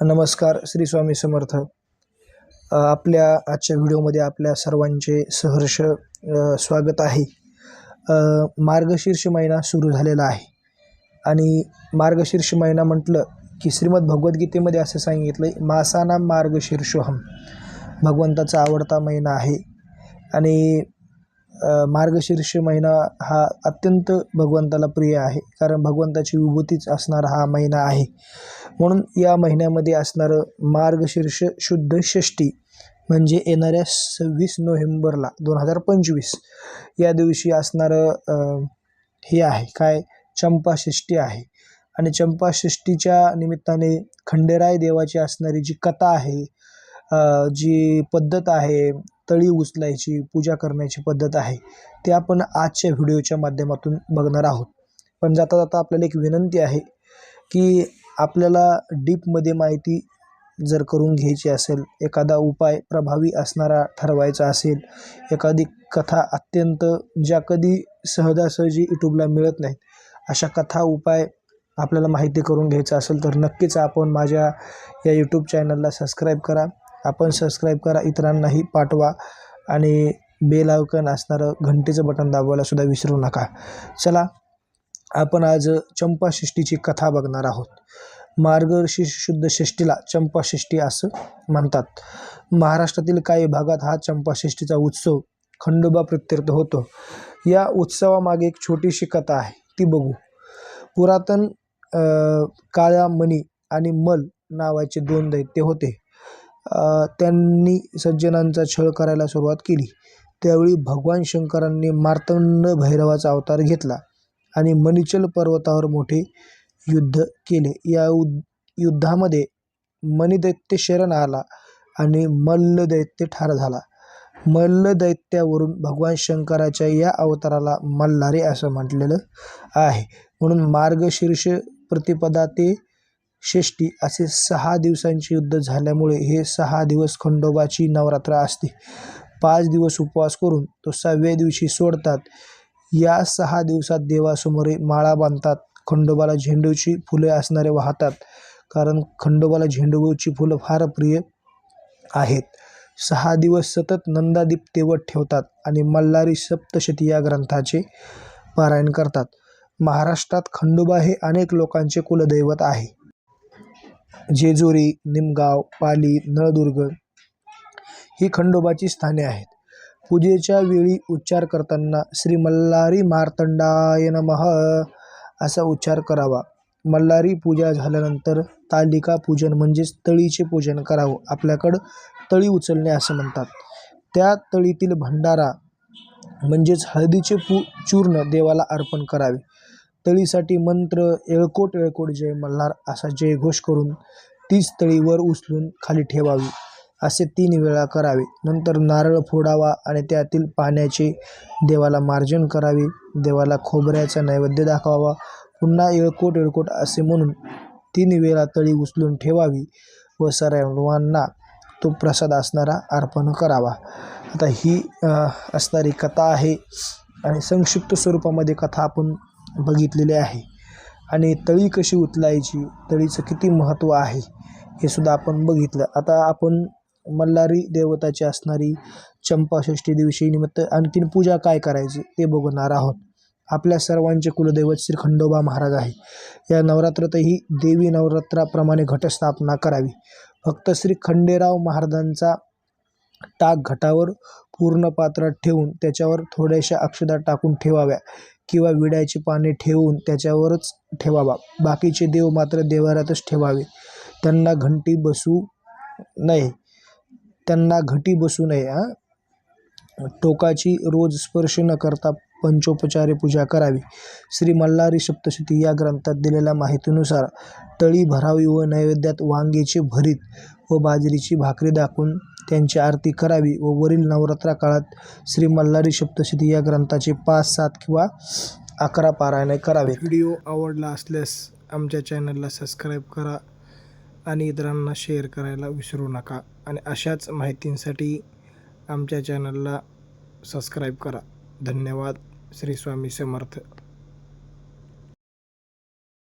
नमस्कार श्री स्वामी समर्थ. आपल्या आजच्या व्हिडिओमध्ये आपल्या सर्वांचे सहर्ष स्वागत आहे. मार्गशीर्ष महिना सुरू झालेला आहे. आणि मार्गशीर्ष महिना म्हटलं की श्रीमद भगवद्गीतेमध्ये असं सांगितलं आहे मासाना मार्गशीर्षोहम भगवंताचा आवडता महिना आहे. आणि मार्गशीर्ष महिना हा अत्यंत भगवंताला प्रिय आहे. कारण भगवंताची विभूतीच असणारा हा महिना आहे. म्हणून या महिन्यामध्ये असणारं मार्गशीर्ष शुद्ध षष्टी म्हणजे येणाऱ्या सव्वीस नोव्हेंबरला दोन हजार पंचवीस या दिवशी असणारं हे आहे. काय? चंपाषष्टी आहे. आणि चंपाषष्टीच्या निमित्ताने खंडेराय देवाची असणारी जी कथा आहे जी पद्धत आहे तळी उचलायची पूजा करण्याची पद्धत आहे. ते आपण आजच्या व्हिडिओच्या माध्यमातून बघणार आहोत. पण जाता जाता आपल्याला एक विनंती आहे की आपल्याला डीपमध्ये माहिती जर करून घ्यायची असेल एखादा उपाय प्रभावी असणारा ठरवायचा असेल एखादी कथा अत्यंत ज्या कधी सहजासहजी यूट्यूबला मिळत नाहीत अशा कथा उपाय आपल्याला माहिती करून घ्यायचं असेल तर नक्कीच आपण माझ्या या यूट्यूब चॅनलला सबस्क्राईब करा. आपण सबस्क्राईब करा इतरांनाही पाठवा आणि बेल आयकन असणारं घंटेचं बटन दाबवायला सुद्धा विसरू नका. चला आपण आज चंपाषष्ठीची कथा बघणार आहोत. मार्गशीर्ष शुद्ध षष्टीला चंपाषष्ठी असं म्हणतात. महाराष्ट्रातील काही भागात हा चंपाषष्ठीचा उत्सव खंडोबा प्रत्यर्थ होतो. या उत्सवामागे एक छोटीशी कथा आहे ती बघू. पुरातन काळा काळ्या मणी आणि मल नावाचे दोन दैत्य होते. त्यांनी सज्जनांचा छळ करायला सुरुवात केली. त्यावेळी भगवान शंकरांनी मार्तंड भैरवाचा अवतार घेतला आणि मणिचल पर्वतावर मोठे युद्ध केले. या युद्धामध्ये मणिदैत्य शरण आला आणि मल्ल दैत्य ठार झाला. मल्ल दैत्यावरून भगवान शंकराच्या या अवताराला मल्हारी असं म्हटलेलं आहे. म्हणून मार्गशीर्ष प्रतिपदा ते षष्टी असे सहा दिवसांचे युद्ध झाल्यामुळे हे सहा दिवस खंडोबाची नवरात्र असते. पाच दिवस उपवास करून तो सहाव्या दिवशी सोडतात. या सहा दिवसात देवासमोर माळा बांधतात. खंडोबाला झेंडूची फुले असणारे वाहतात. कारण खंडोबाला झेंडूची फुलं फार प्रिय आहेत. सहा दिवस सतत नंदादीप तेवत ठेवतात आणि मल्हारी सप्तशती या ग्रंथाचे पारायण करतात. महाराष्ट्रात खंडोबा हे अनेक लोकांचे कुलदैवत आहे. जेजुरी निमगाव पाली नळदुर्ग ही खंडोबाची स्थाने आहेत. पूजेच्या वेळी उच्चार करताना श्री मल्हारी मार्तंडाय नमः असा उच्चार करावा. मल्हारी पूजा झाल्यानंतर तालिका पूजन म्हणजेच तळीचे पूजन करावं. आपल्याकडं तळी उचलणे असं म्हणतात. त्या तळीतील भंडारा म्हणजेच हळदीचे पू चूर्ण देवाला अर्पण करावे. तळीसाठी मंत्र येळकोट येळकोट जय मल्हार असा जयघोष करून तीच तळीवर उचलून खाली ठेवावी असे तीन वेळा करावे. नंतर नारळ फोडावा आणि त्यातील पाण्याचे देवाला मार्जन करावे. देवाला खोबऱ्याचा नैवेद्य दाखवावा. पुन्हा येळकोट येळकोट असे म्हणून तीन वेळा तळी उचलून ठेवावी व सर्वांना तो प्रसाद असणारा अर्पण करावा. आता ही असणारी कथा आहे आणि संक्षिप्त स्वरूपामध्ये कथा आपण बघितलेले आहे. आणि तळी कशी उचलायची तळीचं किती महत्त्व आहे हे सुद्धा आपण बघितलं. आता आपण मल्हारी देवताची असणारी चंपाषष्ठी दिवशी निमित्त आणखीन पूजा काय करायची ते बघणार आहोत. आपल्या सर्वांचे कुलदैवत श्री खंडोबा महाराज आहे. या नवरात्रातही देवी नवरात्राप्रमाणे घटस्थापना करावी. फक्त श्री खंडेराव महाराजांचा टाक घटावर पूर्ण पात्रात ठेवून त्याच्यावर थोड्याशा अक्षदा टाकून ठेवाव्या किंवा विड्याची पाने ठेवून त्याच्यावरच ठेवावा. बाकीचे देव मात्र देवाऱ्यातच ठेवावे. त्यांना घंटी बसू नये. त्यांना घटी बसू नये हां? टोकाची रोज स्पर्श न करता पंचोपचारे पूजा करावी. श्री मल्हारी सप्तशती या ग्रंथात दिलेल्या माहितीनुसार तळी भरावी व नैवेद्यात वांग्याचे भरीत व बाजरीची भाकरी दाखवून त्यांची आरती करावी व वरील नवरात्रा काळात श्री मल्हारी सप्तशती या ग्रंथाचे पाच सात किंवा अकरा पारायणे करावे. व्हिडिओ आवडला असल्यास आमच्या चॅनलला सबस्क्राईब करा आणि इतरांना शेअर करायला विसरू नका. आणि अशाच माहितींसाठी आमच्या चॅनलला सबस्क्राईब करा. धन्यवाद. श्री स्वामी समर्थ.